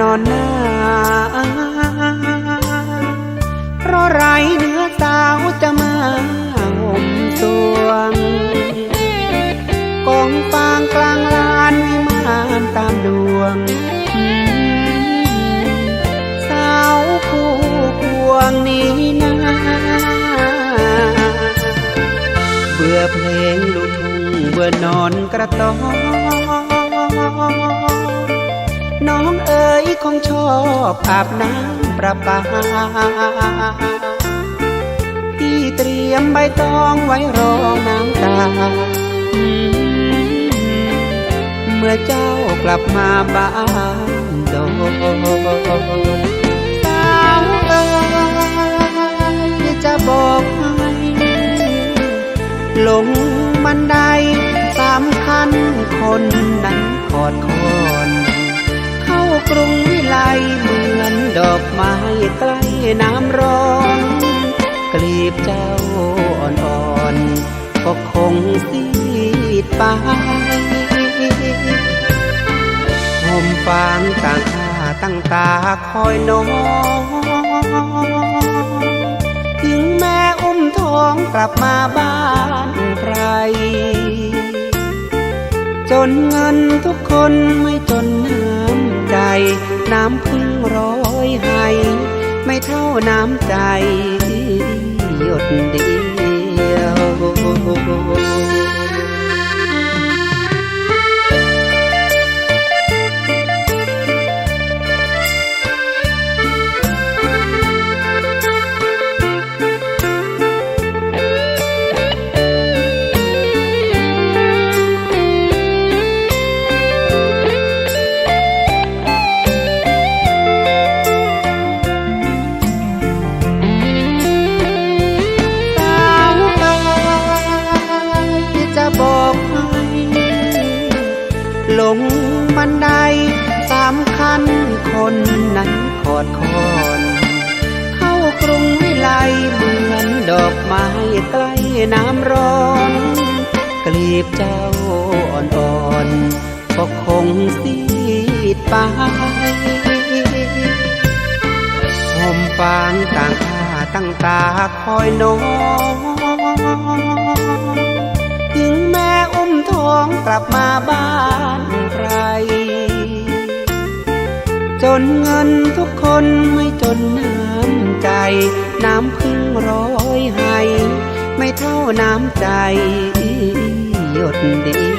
นอนหน้า เพราะไรเนื้อสาวจะมาห่มสวงกองฟางกลางลานวิมานตามดวง สาวคู่ควงนี้นาเบื่อเพลงลูกทุ่งเบื่อนอนกระตอ เอ๋ยคงชอบอาบน้ำประปา พี่เตรียมใบตองไว้รอน้ำตา เมื่อเจ้ากลับมาบ้านโดนสาวเอ๋ยจะบอกให้หลงบันไดสามคันคนนั้นขอดคอน กรุงวิไลเหมือนดอกไม้ใกล้น้ำร้อน กลีบเจ้าอ่อนๆก็คงซีดไปห่มฟางต่างท่าตั้งตาคอยน้องถึงแม่อุ้มท้องกลับมาบ้านใคร จนเงินทุกคนไม่จนน้ำใจ น้ำพึ่งร้อยให้ ไม่เท่าน้ำใจหยดเดียว สามคันคนนั้นขอดคอนเข้ากรุงวิไลเหมือนดอกไม้ใกล้น้ำร้อน กลีบเจ้าอ่อนๆก็คงซีดไปห่มฟางต่างท่าตั้งตาคอยน้องถึงแม่อุ้มท้องกลับมาบ้าน นเงินทุกคนไม่จนน้ำใจ น้ำพึ่งร้อยให้ ไม่เท่าน้ำใจหยดดี